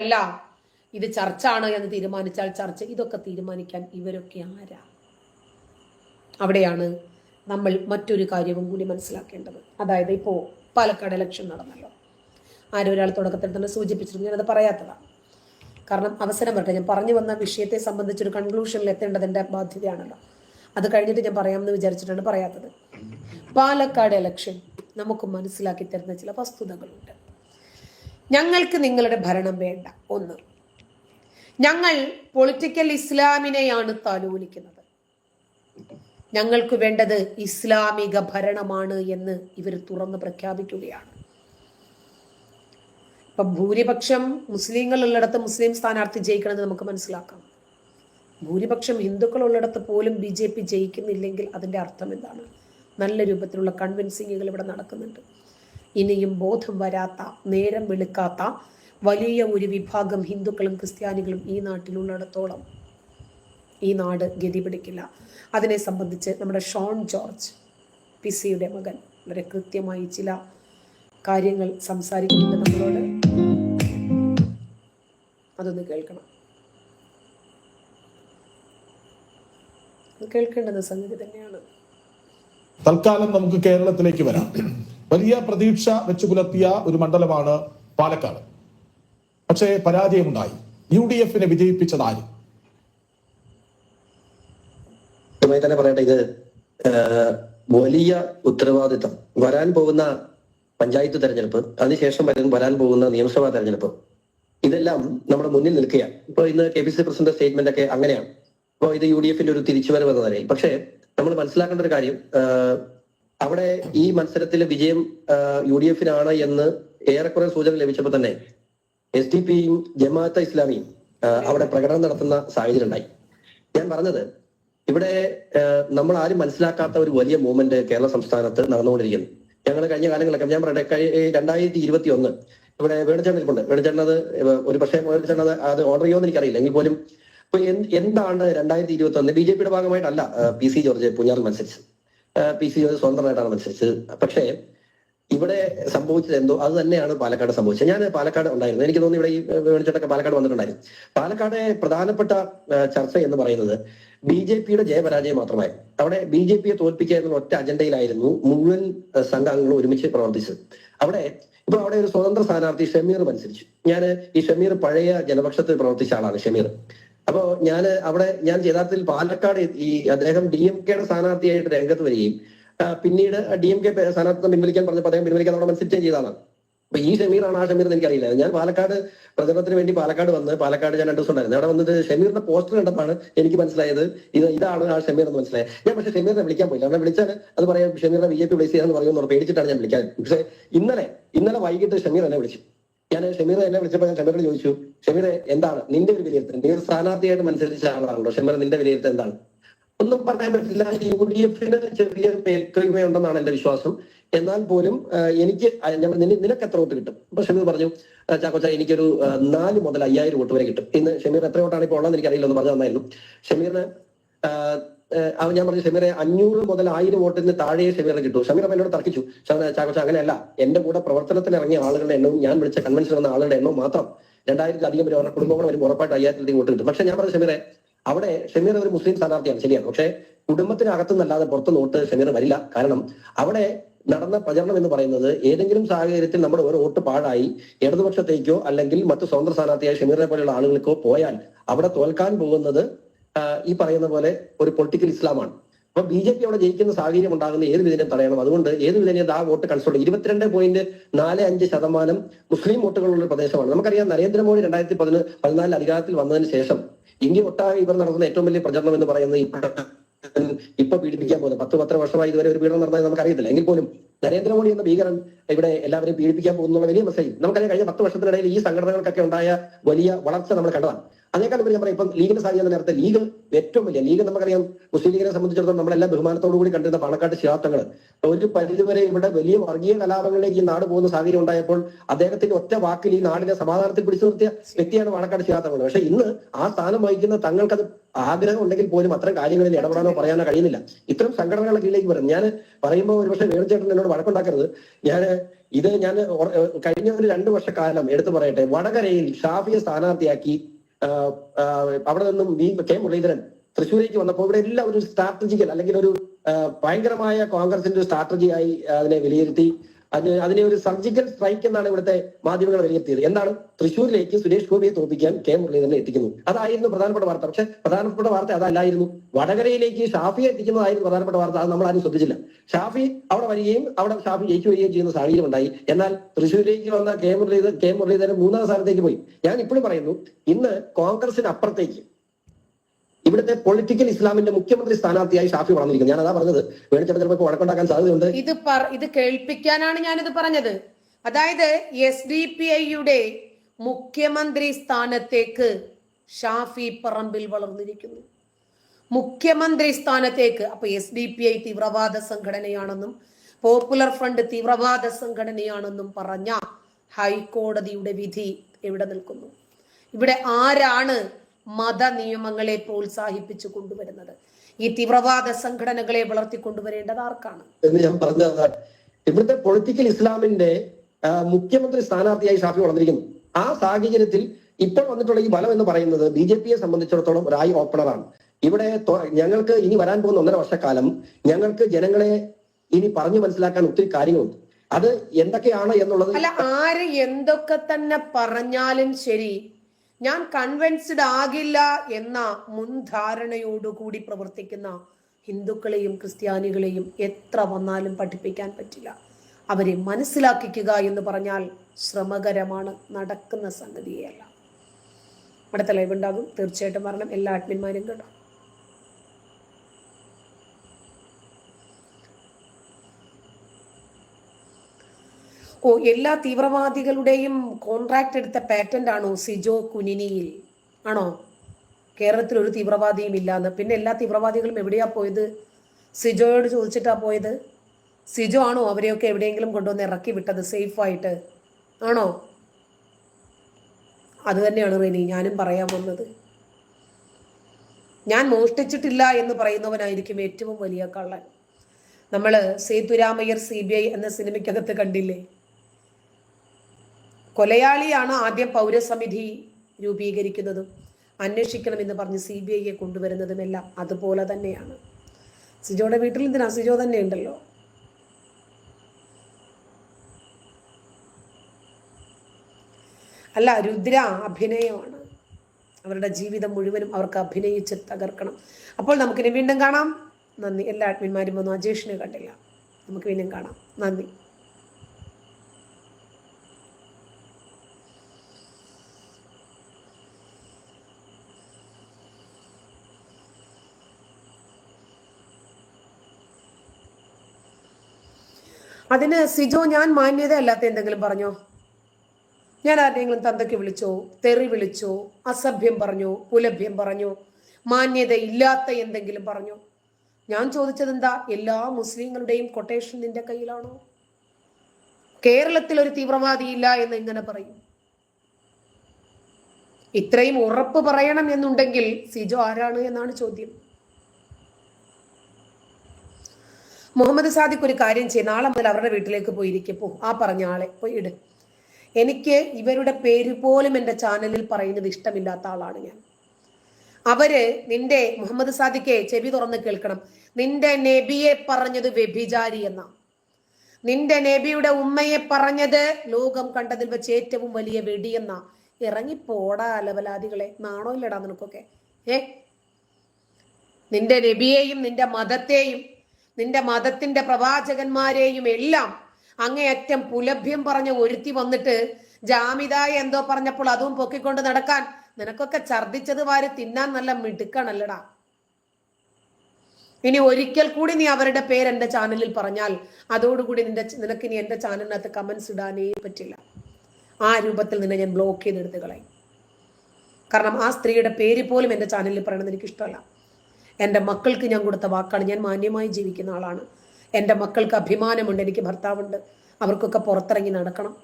അല്ല ഇത് ചർച്ചാണ് എന്ന് തീരുമാനിച്ചാൽ ചർച്ച. ഇതൊക്കെ തീരുമാനിക്കാൻ ഇവരൊക്കെ ആരാ? അവിടെയാണ് നമ്മൾ മറ്റൊരു കാര്യവും കൂടി മനസ്സിലാക്കേണ്ടത്. അതായത് ഇപ്പോൾ പാലക്കാട് ഇലക്ഷൻ നടന്നല്ലോ. ആരും ഒരാൾ തുടക്കത്തിൽ തന്നെ സൂചിപ്പിച്ചിരുന്നു. ഞാനത് പറയാത്തതാണ് കാരണം അവസരം വരട്ടെ. ഞാൻ പറഞ്ഞു വന്ന വിഷയത്തെ സംബന്ധിച്ചൊരു കൺക്ലൂഷനിൽ എത്തേണ്ടത് എന്റെ ബാധ്യതയാണല്ലോ. അത് കഴിഞ്ഞിട്ട് ഞാൻ പറയാമെന്ന് വിചാരിച്ചിട്ടാണ് പറയാത്തത്. പാലക്കാട് ഇലക്ഷൻ നമുക്ക് മനസ്സിലാക്കി തരുന്ന ചില വസ്തുതകളുണ്ട്. ഞങ്ങൾക്ക് നിങ്ങളുടെ ഭരണം വേണ്ട. ഒന്ന്. ഞങ്ങൾ പൊളിറ്റിക്കൽ ഇസ്ലാമിനെയാണ് താലോലിക്കുന്നത്. ഞങ്ങൾക്ക് വേണ്ടത് ഇസ്ലാമിക ഭരണമാണ് എന്ന് ഇവർ തുറന്ന് പ്രഖ്യാപിക്കുകയാണ്. ഇപ്പൊ ഭൂരിപക്ഷം മുസ്ലിങ്ങൾ ഉള്ളിടത്ത് മുസ്ലിം സ്ഥാനാർത്ഥി ജയിക്കണമെന്ന് നമുക്ക് മനസ്സിലാക്കാം. ഭൂരിപക്ഷം ഹിന്ദുക്കൾ ഉള്ളിടത്ത് പോലും ബി ജെ പി ജയിക്കുന്നില്ലെങ്കിൽ അതിന്റെ അർത്ഥം എന്താണ്? നല്ല രൂപത്തിലുള്ള കൺവിൻസിങ്ങുകൾ ഇവിടെ നടക്കുന്നുണ്ട്. ഇനിയും ബോധം വരാത്ത നേരം വെളുക്കാത്ത വലിയ ഒരു വിഭാഗം ഹിന്ദുക്കളും ക്രിസ്ത്യാനികളും ഈ നാട്ടിലുള്ളിടത്തോളം ഈ നാട് ഗതി പിടിക്കില്ല അതിനെ സംബന്ധിച്ച് നമ്മുടെ ഷോൺ ജോർജ് പി സിയുടെ മകൻ. വളരെ കൃത്യമായി ചില കാര്യങ്ങൾ സംസാരിക്കുന്നുണ്ട് നമ്മളോട്. അതൊന്ന് കേൾക്കണം. കേൾക്കേണ്ടത് സംഗതി തന്നെയാണ്. തൽക്കാലം നമുക്ക് കേരളത്തിലേക്ക് വരാം. വലിയ പ്രതീക്ഷ വെച്ചു പുലർത്തിയ ഒരു മണ്ഡലമാണ് പാലക്കാട്. പക്ഷേ പരാജയമുണ്ടായി. യു ഡി എഫിനെ വിജയിപ്പിച്ചത് ആര്? തന്നെ പറയട്ടെ ഇത് വലിയ ഉത്തരവാദിത്തം. വരാൻ പോകുന്ന പഞ്ചായത്ത് തെരഞ്ഞെടുപ്പ് അതിനുശേഷം വരുന്ന വരാൻ പോകുന്ന നിയമസഭാ തെരഞ്ഞെടുപ്പ് ഇതെല്ലാം നമ്മുടെ മുന്നിൽ നിൽക്കുകയാണ്. ഇപ്പൊ ഇന്ന് K P C president statement ഒക്കെ അങ്ങനെയാണ്. അപ്പോൾ ഇത് യു ഡി എഫിന്റെ ഒരു തിരിച്ചുവരവ് എന്ന നിലയിൽ. പക്ഷേ നമ്മൾ മനസ്സിലാക്കേണ്ട ഒരു കാര്യം അവിടെ ഈ മത്സരത്തിലെ വിജയം യു ഡി എഫിനാണ് എന്ന് ഏറെക്കുറെ സൂചന ലഭിച്ചപ്പോൾ തന്നെ എസ് ഡി പിയും ജമാഅത്തെ ഇസ്ലാമിയും അവിടെ പ്രകടനം നടത്തുന്ന സാഹചര്യം ഉണ്ടായി. ഞാൻ പറഞ്ഞത് ഇവിടെ നമ്മൾ ആരും മനസ്സിലാക്കാത്ത ഒരു വലിയ മൂവ്മെന്റ് കേരള സംസ്ഥാനത്ത് നടന്നുകൊണ്ടിരിക്കുന്നു. ഞങ്ങൾ കഴിഞ്ഞ കാലങ്ങളൊക്കെ ഞാൻ പറയട്ടെ രണ്ടായിരത്തി ഇരുപത്തി ഒന്ന് ഇവിടെ വേണിച്ചേട്ടൻ നിൽപ്പുണ്ട് വേണിച്ചേട്ടൻ അത് ഒരു പക്ഷേ വേണിച്ചേട്ടൻ അത് ഓർഡർ ചെയ്യുമെന്ന് എനിക്കറിയില്ല. എങ്കിൽ പോലും എന്താണ് രണ്ടായിരത്തി ഇരുപത്തി ഒന്ന് ബി ജെ പിയുടെ ഭാഗമായിട്ടല്ല പി സി ജോർജ് പൂഞ്ഞാറിൽ മത്സരിച്ചത്. പി സി സ്വന്തമായിട്ടാണ് മത്സരിച്ചത്. പക്ഷേ ഇവിടെ സംഭവിച്ചത് എന്തോ അത് തന്നെയാണ് പാലക്കാട് സംഭവിച്ചത്. ഞാൻ പാലക്കാട് ഉണ്ടായിരുന്നു. എനിക്ക് തോന്നുന്നു ഇവിടെ ഈ വേണിച്ചേട്ടൊക്കെ പാലക്കാട് വന്നിട്ടുണ്ടായിരുന്നു. പാലക്കാട് പ്രധാനപ്പെട്ട ചർച്ച എന്ന് പറയുന്നത് ബി ജെ പിയുടെ ജയപരാജയം മാത്രമായി. അവിടെ ബി ജെ പിയെ തോൽപ്പിക്കുക എന്നുള്ള ഒറ്റ അജണ്ടയിലായിരുന്നു മുഴുവൻ സംഘാംഗങ്ങളും ഒരുമിച്ച് പ്രവർത്തിച്ചത്. അവിടെ ഇപ്പൊ അവിടെ ഒരു സ്വതന്ത്ര സ്ഥാനാർത്ഥി ഷമീർ മത്സരിച്ചു. ഞാൻ ഈ ഷമീർ പഴയ ജനപക്ഷത്തിൽ പ്രവർത്തിച്ച ആളാണ് ഷമീർ. അപ്പോ ഞാൻ അവിടെ ഞാൻ യഥാർത്ഥത്തിൽ പാലക്കാട് ഈ അദ്ദേഹം ഡി എം കെയുടെ സ്ഥാനാർത്ഥിയായിട്ട് രംഗത്ത് വരികയും പിന്നീട് ഡി എം കെ സ്ഥാനാർത്ഥിത്വം പിൻവലിക്കാൻ പറഞ്ഞപ്പോൾ അദ്ദേഹം പിൻവലിക്കാൻ അവിടെ മത്സരിച്ചുകയും ചെയ്തതാണ്. അപ്പൊ ഈ ഷമീറാണ് ആ ഷമീർ എന്ന് എനിക്കറിയില്ല. ഞാൻ പാലക്കാട് പ്രചരണത്തിന് വേണ്ടി പാലക്കാട് വന്ന് പാലക്കാട് ഞാൻ രണ്ടു ദിവസം ഉണ്ടായിരുന്നു. അവിടെ വന്നിട്ട് ഷമീറിന്റെ പോസ്റ്റർ കണ്ടപ്പോൾ എനിക്ക് മനസ്സിലായത് ഇത് ഇതാണ് ആ ഷമീർ എന്ന് മനസ്സിലായത്. ഞാൻ പക്ഷെ ഷമീറിനെ വിളിക്കാൻ പോയില്ല. അവിടെ വിളിച്ചാൽ അത് പറയാം ഷമീറിനെ ബി ജെ പി പ്ലേസ് ചെയ്യാന്ന് പറയുമെന്ന് പേടിച്ചിട്ടാണ് ഞാൻ വിളിക്കാൻ പക്ഷെ ഇന്നലെ ഇന്നലെ വൈകിട്ട് ഷമീർ എന്നെ വിളിച്ചു. ഞാൻ ഷമീർ എന്നെ വിളിച്ചപ്പോൾ ഞാൻ ഷമീറിനോട് ചോദിച്ചു ഷമീറെ എന്താണ്? നിന്റെ ഒരു വിലയിരുത്തൽ. നീ ഒരു സ്ഥാനാർത്ഥിയായിട്ട് മത്സരിച്ച ആളാണല്ലോ. ഷമീർ നിന്റെ വിലയിരുത്തൽ എന്താണ്? ഒന്നും പറയാൻ പറ്റില്ല. യു ഡി എഫിന് ചെറിയ മേൽക്കൈമയുണ്ടെന്നാണ് എന്റെ വിശ്വാസം. എന്നാൽ പോലും എനിക്ക് ആ, ഞാൻ പറഞ്ഞു, "നിന- നിനക്ക് എത്ര വോട്ട് കിട്ടും? അപ്പൊ ഷമീർ പറഞ്ഞു "ആ, ചാക്കോച്ച എനിക്കൊരു നാല് മുതൽ അയ്യായിരം വോട്ട് വരെ കിട്ടും. ഇന്ന് ഷമീർ എത്ര വോട്ടാണ് ഇപ്പോൾ ഉള്ളതെന്ന് എനിക്കറിയില്ല എന്ന് പറഞ്ഞു തന്നായിരുന്നു. ഷമീറിന് ഞാൻ പറഞ്ഞു ഷമീറെ അഞ്ഞൂറ് മുതൽ ആയിരം വോട്ടിന് താഴെ ഷമീറിന് കിട്ടും. ഷമീർ അപ്പം എന്നോട് തർക്കിച്ചു. "ചാ- ചാക്കോച്ച അങ്ങനെയല്ല. എന്റെ കൂടെ പ്രവർത്തനത്തിൽ ഇറങ്ങിയ ആളുകളുടെ എണ്ണവും ഞാൻ വിളിച്ച കൺവെൻഷൻ വന്ന ആളുടെ എണ്ണവും മാത്രം രണ്ടായിരത്തിലധികം പേര് അവരുടെ കുടുംബം കൂടെ വരുമ്പോൾ ഉറപ്പായിട്ട് അയ്യായിരത്തിലധികം വോട്ട് കിട്ടും. പക്ഷെ ഞാൻ പറഞ്ഞു ഷമീറെ അവിടെ ഷമീർ ഒരു മുസ്ലിം സ്ഥാനാർത്ഥിയാണ്. ശരിയാണ്. പക്ഷേ കുടുംബത്തിനകത്തുനിന്നല്ലാതെ പുറത്ത് നോട്ട് ഷമീർ വരില്ല. കാരണം അവിടെ നടന്ന പ്രചരണം എന്ന് പറയുന്നത് ഏതെങ്കിലും സാഹചര്യത്തിൽ നമ്മുടെ ഒരു വോട്ട് പാഴായി ഇടതുപക്ഷത്തേക്കോ അല്ലെങ്കിൽ മറ്റു സ്വതന്ത്ര സ്ഥാനാർത്ഥിയായ ഷമീറിനെ പോലെയുള്ള ആളുകൾക്കോ പോയാൽ അവിടെ തോൽക്കാൻ പോകുന്നത് ഈ പറയുന്ന പോലെ ഒരു പൊളിറ്റിക്കൽ ഇസ്ലാമാണ്. അപ്പൊ ബി ജെ പി അവിടെ ജയിക്കുന്ന സാഹചര്യം ഉണ്ടാകുന്ന ഏത് വിധേനയും തടയണം. അതുകൊണ്ട് ഏത് വിധേനയും ആ വോട്ട് കൺസോൾട്ട് ഇരുപത്തിരണ്ട് പോയിന്റ് നാല് അഞ്ച് ശതമാനം മുസ്ലിം വോട്ടുകളുള്ള പ്രദേശമാണ്. നമുക്കറിയാം നരേന്ദ്രമോദി രണ്ടായിരത്തി പതിന് പതിനാലിൽ അധികാരത്തിൽ വന്നതിന് ശേഷം ഇന്ത്യ ഒട്ടാകെ ഇവർ നടത്തുന്ന ഏറ്റവും വലിയ പ്രചരണം എന്ന് പറയുന്നത് ഇപ്പൊ പീഡിപ്പിക്കാൻ പോകുന്നത്. പത്ത് പത്ര വർഷമായി ഇതുവരെ ഒരു പീഡനം നടന്നത് നമുക്ക് അറിയത്തില്ല എങ്കിൽ പോലും നരേന്ദ്രമോദി എന്ന ഭീകരൻ ഇവിടെ എല്ലാവരെയും പീഡിപ്പിക്കാൻ പോകുന്നുള്ള വലിയ മെസ്സേജ് നമുക്കറിയാം കഴിഞ്ഞ പത്ത് വർഷത്തിനിടയിൽ ഈ സംഘടനകൾക്കൊക്കെ ഉണ്ടായ വലിയ വളർച്ച നമ്മൾ കണ്ടതാണ്. അതിനേക്കാൾ ഞാൻ പറയാം ഇപ്പം ലീഗിന്റെ എന്ന നേരത്തെ ലീഗ് ഏറ്റവും വലിയ ലീഗ് നമുക്കറിയാം മുസ്ലിം ലീഗിനെ സംബന്ധിച്ചിടത്തോളം നമ്മളെല്ലാം ബഹുമാനത്തോടു കൂടി കണ്ടിരുന്ന പാണക്കാട്ട് ശിഹാബ്ദങ്ങൾ ഒരു പരിധിവരെ ഇവിടെ വലിയ വർഗീയ കലാപങ്ങളിലേക്ക് ഈ നാട് പോകുന്ന സാഹചര്യം ഉണ്ടായപ്പോൾ അദ്ദേഹത്തിന്റെ ഒറ്റ വാക്കിൽ ഈ നാടിനെ സമാധാനത്തിൽ പിടിച്ചു നിർത്തിയ വ്യക്തിയാണ് പാണക്കാട് ശിഹാബ്ദങ്ങൾ പക്ഷെ ഇന്ന് ആ സ്ഥാനം വഹിക്കുന്ന തങ്ങൾക്കത് ആഗ്രഹം ഉണ്ടെങ്കിൽ പോലും അത്തരം കാര്യങ്ങളിൽ ഇടപെടാനോ പറയാനോ കഴിയുന്നില്ല. ഇത്തരം സംഘടനകളുടെ കീഴിലേക്ക് വരും ഞാൻ പറയുമ്പോൾ ഒരുപക്ഷെ വേണുചേട്ടൻ എന്നോട് വഴക്കുണ്ടാക്കരുത്. ഞാൻ ഇത് ഞാൻ കഴിഞ്ഞ ഒരു രണ്ടു വർഷക്കാലം എടുത്തു പറയട്ടെ വടകരയിൽ ഷാഫിയെ സ്ഥാനാർത്ഥിയാക്കി അവിടെ നിന്നും വി കെ മുരളീധരൻ തൃശ്ശൂരേക്ക് വന്നപ്പോൾ ഇവിടെ എല്ലാം ഒരു സ്ട്രാറ്റജിക്കൽ അല്ലെങ്കിൽ ഒരു ഭയങ്കരമായ കോൺഗ്രസിന്റെ സ്ട്രാറ്റജിയായി അതിനെ വിലയിരുത്തി. അതിന് ഒരു സർജിക്കൽ സ്ട്രൈക്ക് എന്നാണ് ഇവിടുത്തെ മാധ്യമങ്ങൾ വിലയിരുത്തിയത്. എന്താണ്? തൃശ്ശൂരിലേക്ക് സുരേഷ് ഗോപിയെ തോൽപ്പിക്കാൻ കെ മുരളീധരനെ എത്തിക്കുന്നു. അതായിരുന്നു പ്രധാനപ്പെട്ട വാർത്ത. പക്ഷെ പ്രധാനപ്പെട്ട വാർത്ത അതല്ലായിരുന്നു. വടകരയിലേക്ക് ഷാഫിയെ എത്തിക്കുന്നതായിരുന്നു പ്രധാനപ്പെട്ട വാർത്ത. അത് നമ്മൾ ആരും ശ്രദ്ധിച്ചില്ല. ഷാഫി അവിടെ വരികയും അവിടെ ഷാഫി ജയിച്ചു വരികയും ചെയ്യുന്ന സാഹചര്യം ഉണ്ടായി. എന്നാൽ തൃശ്ശൂരിലേക്ക് വന്ന കെ മുരളീധരൻ കെ മുരളീധരൻ മൂന്നാം സ്ഥാനത്തേക്ക് പോയി. ഞാൻ ഇപ്പോഴും പറയുന്നു ഇന്ന് കോൺഗ്രസിന് അപ്പുറത്തേക്ക് ഇവിടുത്തെ പൊളിറ്റിക്കൽ ഇസ്ലാമിന്റെ മുഖ്യമന്ത്രി സ്ഥാനാർത്ഥിയായി ഷാഫി വളർന്നിരിക്കുന്നു. ഞാൻ അതാ പറഞ്ഞത്. വേണിച്ചേട്ടൻ ചിലപ്പോൾ വഴക്കുണ്ടാക്കാൻ സാധ്യതയുണ്ട്. ഇത് ഇത് കേൾപ്പിക്കാനാണ് ഞാനിത് പറഞ്ഞത്. അതായത് എസ് ഡി പി ഐയുടെ മുഖ്യമന്ത്രി സ്ഥാനത്തേക്ക് ഷാഫി പറമ്പിൽ വളർന്നിരിക്കുന്നു. മുഖ്യമന്ത്രി സ്ഥാനത്തേക്ക് അപ്പൊ എസ് ഡി പി ഐ തീവ്രവാദ സംഘടനയാണെന്നും പോപ്പുലർ ഫ്രണ്ട് തീവ്രവാദ സംഘടനയാണെന്നും പറഞ്ഞ ഹൈക്കോടതിയുടെ വിധി എവിടെ നിൽക്കുന്നു? ഇവിടെ ആരാണ് മത നിയമങ്ങളെ പ്രോത്സാഹിപ്പിച്ചു കൊണ്ടുവരുന്നത്. ഈ തീവ്രവാദ സംഘടനകളെ വളർത്തിക്കൊണ്ടുവരേണ്ടത് ആർക്കാണ്? എന്ന് ഞാൻ പറഞ്ഞതാണ്. ഇവിടുത്തെ പൊളിറ്റിക്കൽ ഇസ്ലാമിന്റെ മുഖ്യമന്ത്രി സ്ഥാനാർത്ഥിയായി ഷാഫി വളർന്നിരിക്കുന്നു. ആ സാഹചര്യത്തിൽ ഇപ്പോൾ വന്നിട്ടുള്ള ഈ ബലം എന്ന് പറയുന്നത് ബി ജെ പിയെ സംബന്ധിച്ചിടത്തോളം ഒരു ഐ ഓപ്പണറാണ് ഇവിടെ ഞങ്ങൾക്ക് ഇനി വരാൻ പോകുന്ന ഒന്നര വർഷക്കാലം ഞങ്ങൾക്ക് ജനങ്ങളെ ഇനി പറഞ്ഞു മനസ്സിലാക്കാൻ ഒത്തിരി കാര്യങ്ങളുണ്ട്. അത് എന്തൊക്കെയാണ് എന്നുള്ളത് അല്ല ആര് എന്തൊക്കെ തന്നെ പറഞ്ഞാലും ശരി ഞാൻ കൺവെൻസ്ഡ് ആകില്ല എന്ന മുൻധാരണയോടുകൂടി പ്രവർത്തിക്കുന്ന ഹിന്ദുക്കളെയും ക്രിസ്ത്യാനികളെയും എത്ര വന്നാലും പഠിപ്പിക്കാൻ പറ്റില്ല. അവരെ മനസ്സിലാക്കിക്കുക എന്ന് പറഞ്ഞാൽ ശ്രമകരമാണ് നടക്കുന്ന സംഗതിയല്ല അടുത്ത ലൈവ് ഉണ്ടാകും. തീർച്ചയായിട്ടും പറയണം എല്ലാ അഡ്മിന്മാരും കേട്ടോ. ഓ എല്ലാ തീവ്രവാദികളുടെയും കോൺട്രാക്ട് എടുത്ത പാറ്റന്റ് ആണോ സിജോ കുനിനിയിൽ? ആണോ? കേരളത്തിൽ ഒരു തീവ്രവാദിയും ഇല്ലാന്ന്. പിന്നെ എല്ലാ തീവ്രവാദികളും എവിടെയാ പോയത്? സിജോയോട് ചോദിച്ചിട്ടാ പോയത്? സിജോ ആണോ അവരെയൊക്കെ എവിടെയെങ്കിലും കൊണ്ടുവന്ന് ഇറക്കി വിട്ടത് സേഫായിട്ട് ആണോ? അത് തന്നെയാണ് റെനി ഞാനും പറയാൻ വന്നത്. ഞാൻ മോഷ്ടിച്ചിട്ടില്ല എന്ന് പറയുന്നവനായിരിക്കും ഏറ്റവും വലിയ കള്ളൻ. നമ്മൾ സേതുരാമയ്യർ സി ബി ഐ എന്ന സിനിമയ്ക്കകത്ത് കണ്ടില്ലേ? കൊലയാളിയാണ് ആദ്യം പൗരസമിതി രൂപീകരിക്കുന്നതും. അന്വേഷിക്കണമെന്ന് പറഞ്ഞ് സി ബി ഐയെ കൊണ്ടുവരുന്നതുമെല്ലാം അതുപോലെ തന്നെയാണ്. സിജോയുടെ വീട്ടിൽ എന്തിനാ? സിജോ തന്നെ ഉണ്ടല്ലോ അല്ല രുദ്ര അഭിനയമാണ്. അവരുടെ ജീവിതം മുഴുവനും അവർക്ക് അഭിനയിച്ച് തകർക്കണം. അപ്പോൾ നമുക്കിനി വീണ്ടും കാണാം. നന്ദി. എല്ലാ അഡ്മിന്മാരും വന്നു. അജേഷിനെ കണ്ടില്ല. നമുക്ക് വീണ്ടും കാണാം. നന്ദി. അതിന് സിജോ ഞാൻ മാന്യത അല്ലാത്ത എന്തെങ്കിലും പറഞ്ഞോ? ഞാൻ ആരുടെയെങ്കിലും തന്തയ്ക്ക് വിളിച്ചോ? തെറി വിളിച്ചോ? അസഭ്യം പറഞ്ഞോ? പുലഭ്യം പറഞ്ഞോ? മാന്യത ഇല്ലാത്ത എന്തെങ്കിലും പറഞ്ഞോ? ഞാൻ ചോദിച്ചത് എന്താ എല്ലാ മുസ്ലിങ്ങളുടെയും കൊട്ടേഷൻ നിന്റെ കയ്യിലാണോ? കേരളത്തിൽ ഒരു തീവ്രവാദി ഇല്ല എന്ന് എങ്ങനെ പറയും. ഇത്രയും ഉറപ്പ് പറയണം എന്നുണ്ടെങ്കിൽ സിജോ ആരാണ് എന്നാണ് ചോദ്യം. മുഹമ്മദ് സാദിഖ് ഒരു കാര്യം ചെയ്യും. നാളെ മുതൽ അവരുടെ വീട്ടിലേക്ക് പോയിരിക്കും പോ ആ പറഞ്ഞ ആളെ പോയി ഇട്. എനിക്ക് ഇവരുടെ പേര് പോലും എന്റെ ചാനലിൽ പറയുന്നത് ഇഷ്ടമില്ലാത്ത ആളാണ് ഞാൻ. അവർ നിന്റെ മുഹമ്മദ് സാദിഖെ ചെവി തുറന്ന് കേൾക്കണം. നിന്റെ നബിയെ പറഞ്ഞത് വ്യഭിചാരി എന്ന. നിന്റെ നബിയുടെ ഉമ്മയെ പറഞ്ഞത് ലോകം കണ്ടതിൽ വെച്ച് ഏറ്റവും വലിയ വെടിയെന്ന ഇറങ്ങിപ്പോടാ അലവലാദികളെ. നാണോ ഇല്ലടാ നിനക്കൊക്കെ. ഏ? നിന്റെ നബിയെയും നിന്റെ മതത്തെയും നിന്റെ മതത്തിന്റെ പ്രവാചകന്മാരെയും എല്ലാം അങ്ങേയറ്റം പുലഭ്യം പറഞ്ഞ ഒരുത്തി വന്നിട്ട് ജാമിതായ എന്തോ പറഞ്ഞപ്പോൾ അതും പൊക്കിക്കൊണ്ട് നടക്കാൻ നിനക്കൊക്കെ ഛർദിച്ചത് വാരി തിന്നാൻ നല്ല മിടുക്കണല്ലടാ. ഇനി ഒരിക്കൽ കൂടി നീ അവരുടെ പേര് എന്റെ ചാനലിൽ പറഞ്ഞാൽ അതോടുകൂടി നിന്റെ നിനക്ക് ഇനി എന്റെ ചാനലിനകത്ത് കമന്റ്സ് ഇടാനേ പറ്റില്ല. ആ രൂപത്തിൽ നിന്നെ ഞാൻ ബ്ലോക്ക് ചെയ്തെടുത്ത് കളയും. കാരണം ആ സ്ത്രീയുടെ പേര് പോലും എന്റെ ചാനലിൽ പറയണത് എനിക്ക് ഇഷ്ടമല്ല എന്റെ മക്കൾക്ക് ഞാൻ കൊടുത്ത വാക്കാണ്. ഞാൻ മാന്യമായി ജീവിക്കുന്ന ആളാണ്. എന്റെ മക്കൾക്ക് അഭിമാനമുണ്ട്. എനിക്ക് ഭർത്താവുണ്ട്. അവർക്കൊക്കെ പുറത്തിറങ്ങി നടക്കണം.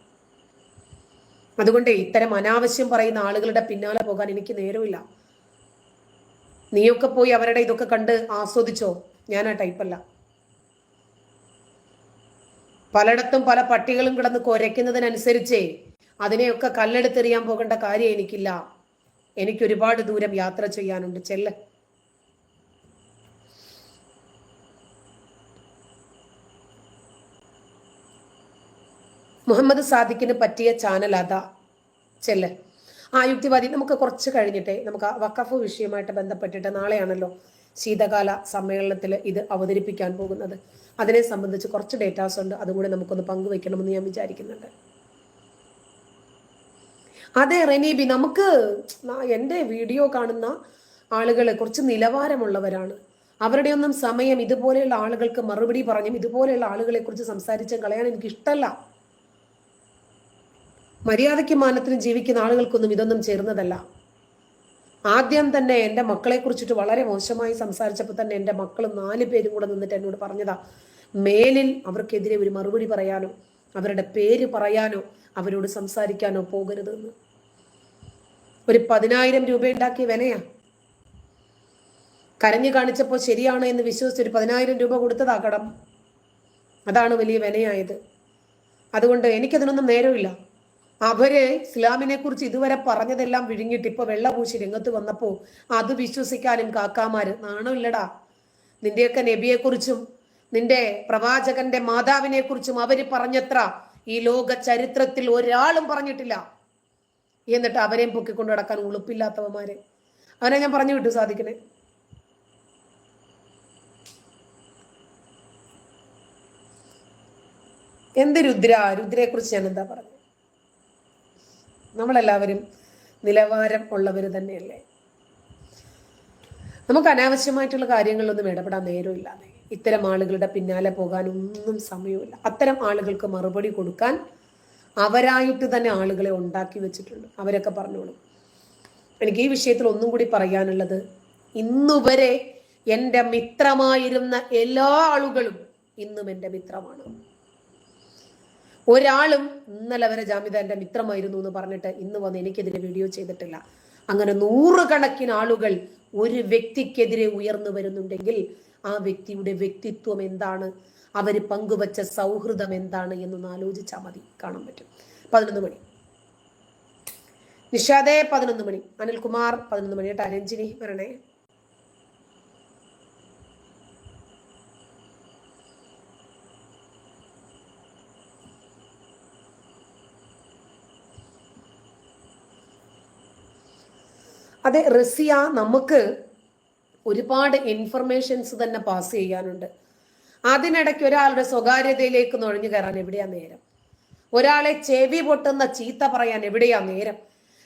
അതുകൊണ്ട് ഇത്തരം അനാവശ്യം പറയുന്ന ആളുകളുടെ പിന്നാലെ പോകാൻ എനിക്ക് നേരമില്ല. നീയൊക്കെ പോയി അവരുടെ ഇതൊക്കെ കണ്ട് ആസ്വദിച്ചോ? ഞാൻ ആ ടൈപ്പല്ല പലയിടത്തും പല പട്ടികളും കിടന്ന് കുരയ്ക്കുന്നതിനനുസരിച്ചേ അതിനെയൊക്കെ കല്ലെടുത്തെറിയാൻ പോകേണ്ട കാര്യം എനിക്കില്ല. എനിക്കൊരുപാട് ദൂരം യാത്ര ചെയ്യാനുണ്ട്. ചെല്ല്. മുഹമ്മദ് സാദിഖിന് പറ്റിയ ചാനൽ അതാ. ചെല്ല്. ആ യുക്തിവാദി നമുക്ക് കുറച്ച് കഴിഞ്ഞിട്ടേ നമുക്ക് വഖഫ് വിഷയമായിട്ട് ബന്ധപ്പെട്ടിട്ട് നാളെയാണല്ലോ ശീതകാല സമ്മേളനത്തിൽ ഇത് അവതരിപ്പിക്കാൻ പോകുന്നത്. അതിനെ സംബന്ധിച്ച് കുറച്ച് ഡേറ്റാസ് ഉണ്ട്. അതുകൂടെ നമുക്കൊന്ന് പങ്കുവെക്കണമെന്ന് ഞാൻ വിചാരിക്കുന്നുണ്ട്. അതെ റെനീബി നമുക്ക് എന്റെ വീഡിയോ കാണുന്ന ആളുകൾ കുറച്ച് നിലവാരമുള്ളവരാണ്. അവരുടെയൊന്നും സമയം ഇതുപോലെയുള്ള ആളുകൾക്ക് മറുപടി പറഞ്ഞും ഇതുപോലെയുള്ള ആളുകളെ കുറിച്ച് സംസാരിച്ചും കളയാൻ എനിക്ക് ഇഷ്ടമല്ല മര്യാദയ്ക്ക് മാനത്തിന് ജീവിക്കുന്ന ആളുകൾക്കൊന്നും ഇതൊന്നും ചേർന്നതല്ല. ആദ്യം തന്നെ എന്റെ മക്കളെ കുറിച്ചിട്ട് വളരെ മോശമായി സംസാരിച്ചപ്പോൾ തന്നെ എന്റെ മക്കൾ നാല് പേരും കൂടെ നിന്നിട്ട് എന്നോട് പറഞ്ഞതാ മേലിൽ അവർക്കെതിരെ ഒരു മറുപടി പറയാനോ അവരുടെ പേര് പറയാനോ അവരോട് സംസാരിക്കാനോ പോകരുതെന്ന്. ഒരു പതിനായിരം രൂപ ഉണ്ടാക്കിയ വിലയാ. കരഞ്ഞു കാണിച്ചപ്പോൾ ശരിയാണ് എന്ന് വിശ്വസിച്ച് ഒരു പതിനായിരം രൂപ കൊടുത്തതാ കടം. അതാണ് വലിയ വിനയായത് അതുകൊണ്ട് എനിക്കതിനൊന്നും നേരമില്ല. അവർ ഇസ്ലാമിനെ കുറിച്ച് ഇതുവരെ പറഞ്ഞതെല്ലാം വിഴുങ്ങിട്ട് ഇപ്പൊ വെള്ളപൂശി രംഗത്ത് വന്നപ്പോ അത് വിശ്വസിക്കാനും കാക്കാമാര് നാണമില്ലടാ. നിന്റെയൊക്കെ നബിയെ കുറിച്ചും നിന്റെ പ്രവാചകന്റെ മാതാവിനെ കുറിച്ചും അവർ പറഞ്ഞത്ര ഈ ലോക ചരിത്രത്തിൽ ഒരാളും പറഞ്ഞിട്ടില്ല. എന്നിട്ട് അവരെയും പൊക്കിക്കൊണ്ട് നടക്കാൻ ഉളുപ്പില്ലാത്തവന്മാരെ. അവനെ ഞാൻ പറഞ്ഞു വിട്ടു സാധിക്കണേ എന്ത് രുദ്ര? രുദ്രയെ കുറിച്ച് ഞാൻ എന്താ പറഞ്ഞു നമ്മളെല്ലാവരും നിലവാരം ഉള്ളവർ തന്നെയല്ലേ? നമുക്ക് അനാവശ്യമായിട്ടുള്ള കാര്യങ്ങളിലൊന്നും ഇടപെടാൻ നേരമില്ലാതെ ഇത്തരം ആളുകളുടെ പിന്നാലെ പോകാനൊന്നും സമയമില്ല. അത്തരം ആളുകൾക്ക് മറുപടി കൊടുക്കാൻ അവരായിട്ട് തന്നെ ആളുകളെ ഉണ്ടാക്കി വെച്ചിട്ടുണ്ട്. അവരൊക്കെ പറഞ്ഞോളും. എനിക്ക് ഈ വിഷയത്തിൽ ഒന്നും കൂടി പറയാനുള്ളത് ഇന്നുവരെ എന്റെ മിത്രമായിരുന്ന എല്ലാ ആളുകളും ഇന്നും എന്റെ മിത്രമാണ്. ഒരാളും ഇന്നലെ വരെ ജാമിത എന്റെ മിത്രമായിരുന്നു എന്ന് പറഞ്ഞിട്ട് ഇന്ന് വന്ന് എനിക്കെതിരെ വീഡിയോ ചെയ്തിട്ടില്ല. അങ്ങനെ നൂറുകണക്കിന് ആളുകൾ ഒരു വ്യക്തിക്കെതിരെ ഉയർന്നു വരുന്നുണ്ടെങ്കിൽ ആ വ്യക്തിയുടെ വ്യക്തിത്വം എന്താണ്? അവർ പങ്കുവച്ച സൗഹൃദം എന്താണ് എന്നൊന്ന് ആലോചിച്ചാൽ മതി. കാണാൻ പറ്റും. പതിനൊന്ന് മണി. നിഷാദേ പതിനൊന്ന് മണി. അനിൽകുമാർ പതിനൊന്ന് മണി. കേട്ടോ രഞ്ജിനി വരണേ. അതെ റസിയ നമുക്ക് ഒരുപാട് ഇൻഫർമേഷൻസ് തന്നെ പാസ് ചെയ്യാനുണ്ട്. അതിനിടയ്ക്ക് ഒരാളുടെ സ്വകാര്യതയിലേക്ക് നുഴഞ്ഞു കയറാൻ എവിടെയാ നേരം? ഒരാളെ ചെവി പൊട്ടുന്ന ചീത്ത പറയാൻ എവിടെയാ നേരം?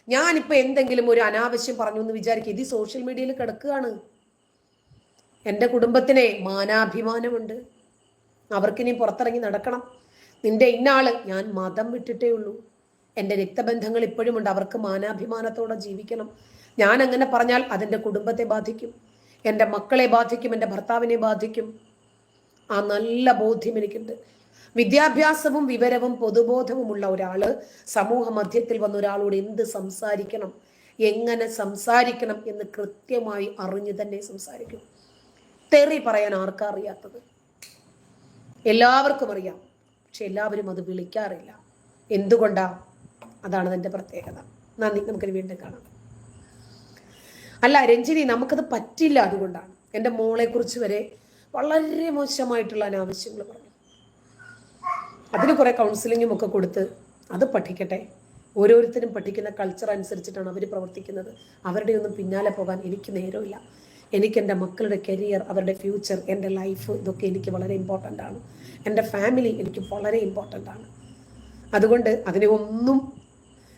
ഞാനിപ്പോ എന്തെങ്കിലും ഒരു അനാവശ്യം പറഞ്ഞു എന്ന് വിചാരിക്കും ഇത് സോഷ്യൽ മീഡിയയിൽ കിടക്കുകയാണ്. എന്റെ കുടുംബത്തിനെ മാനാഭിമാനമുണ്ട്. അവർക്കിനി പുറത്തിറങ്ങി നടക്കണം. നിന്റെ ഇന്നാൾ ഞാൻ മതം വിട്ടിട്ടേ ഉള്ളൂ. എന്റെ രക്തബന്ധങ്ങൾ ഇപ്പോഴും ഉണ്ട് അവർക്ക് മാനാഭിമാനത്തോടെ ജീവിക്കണം. ഞാൻ അങ്ങനെ പറഞ്ഞാൽ അതെന്റെ കുടുംബത്തെ ബാധിക്കും എന്റെ മക്കളെ ബാധിക്കും എന്റെ ഭർത്താവിനെ ബാധിക്കും. ആ നല്ല ബോധ്യം എനിക്കുണ്ട്. വിദ്യാഭ്യാസവും വിവരവും പൊതുബോധവുമുള്ള ഒരാൾ സമൂഹ മധ്യത്തിൽ വന്ന ഒരാളോട് എന്ത് സംസാരിക്കണം എങ്ങനെ സംസാരിക്കണം എന്ന് കൃത്യമായി അറിഞ്ഞു തന്നെ സംസാരിക്കും. തെറി പറയാൻ ആർക്കാ അറിയാത്തത്? എല്ലാവർക്കും അറിയാം പക്ഷെ എല്ലാവരും അത് വിളിക്കാറില്ല. എന്തുകൊണ്ടാ? അതാണ് അതിന്റെ പ്രത്യേകത. നന്ദി നമുക്കിനി വീണ്ടും കാണാം. അല്ല രഞ്ജിനി നമുക്കത് പറ്റില്ല അതുകൊണ്ടാണ്. എന്റെ മോളെക്കുറിച്ച് വരെ വളരെ മോശമായിട്ടുള്ള അനാവശ്യങ്ങൾ പറഞ്ഞു. അതിന് കുറെ കൗൺസിലിങ്ങും ഒക്കെ കൊടുത്ത് അത് പഠിക്കട്ടെ. ഓരോരുത്തരും പഠിക്കുന്ന കൾച്ചർ അനുസരിച്ചിട്ടാണ് അവർ പ്രവർത്തിക്കുന്നത്. അവരുടെ ഒന്നും പിന്നാലെ പോകാൻ എനിക്ക് നേരമില്ല. എനിക്ക് എന്റെ മക്കളുടെ കരിയർ അവരുടെ ഫ്യൂച്ചർ എന്റെ ലൈഫ് ഇതൊക്കെ എനിക്ക് വളരെ ഇമ്പോർട്ടന്റ് ആണ്. എന്റെ ഫാമിലി എനിക്ക് വളരെ ഇമ്പോർട്ടന്റ് ആണ്. അതുകൊണ്ട് അതിനെ ഒന്നും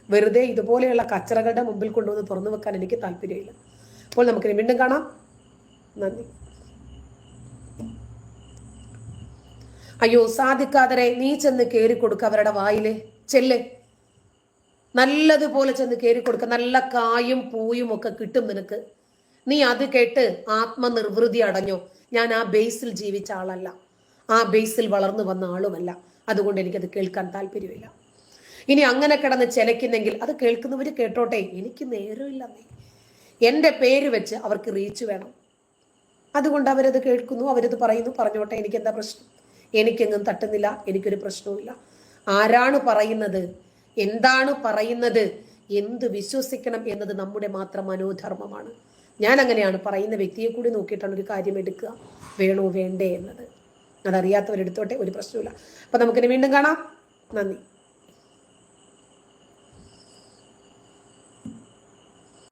വെറുതെ ഇതുപോലെയുള്ള കച്ചറകളുടെ മുമ്പിൽ കൊണ്ടുവന്ന് തുറന്നു വെക്കാൻ എനിക്ക് താല്പര്യമില്ല. അപ്പോൾ നമുക്കിനി വീണ്ടും കാണാം. നന്ദി. അയ്യോ സാധിക്കാതരെ നീ ചെന്ന് കയറി കൊടുക്ക അവരുടെ വായിൽ. ചെല്ല്. നല്ലതുപോലെ ചെന്ന് കയറി കൊടുക്ക. നല്ല കായും പൂയും ഒക്കെ കിട്ടും നിനക്ക്. നീ അത് കേട്ട് ആത്മനിർവൃതി അടഞ്ഞോ. ഞാൻ ആ ബേസിൽ ജീവിച്ച ആളല്ല. ആ ബേസിൽ വളർന്നു വന്ന ആളുമല്ല. അതുകൊണ്ട് എനിക്കത് കേൾക്കാൻ താല്പര്യമില്ല. ഇനി അങ്ങനെ കിടന്ന് ചെലക്കുന്നെങ്കിൽ അത് കേൾക്കുന്നവര് കേട്ടോട്ടെ. എനിക്ക് നേരമില്ല നീ എന്റെ പേര് വെച്ച് അവർക്ക് റീച്ച് വേണം. അതുകൊണ്ട് അവരത് കേൾക്കുന്നു അവരത് പറയുന്നു പറഞ്ഞോട്ടെ എനിക്ക് എന്താ പ്രശ്നം? എനിക്കെങ്ങും തട്ടുന്നില്ല എനിക്കൊരു പ്രശ്നവുമില്ല. ആരാണ് പറയുന്നത്? എന്താണ് പറയുന്നത്? എന്ത് വിശ്വസിക്കണം എന്നത് നമ്മുടെ മാത്രം മനോധർമ്മമാണ്. ഞാൻ അങ്ങനെയാണ് പറയുന്ന വ്യക്തിയെ കൂടി നോക്കിയിട്ടാണ് ഒരു കാര്യം എടുക്കുക. വേണോ വേണ്ടേ എന്നത്. അതറിയാത്തവരെടുത്തോട്ടെ ഒരു പ്രശ്നമില്ല അപ്പം നമുക്കിനി വീണ്ടും കാണാം. നന്ദി.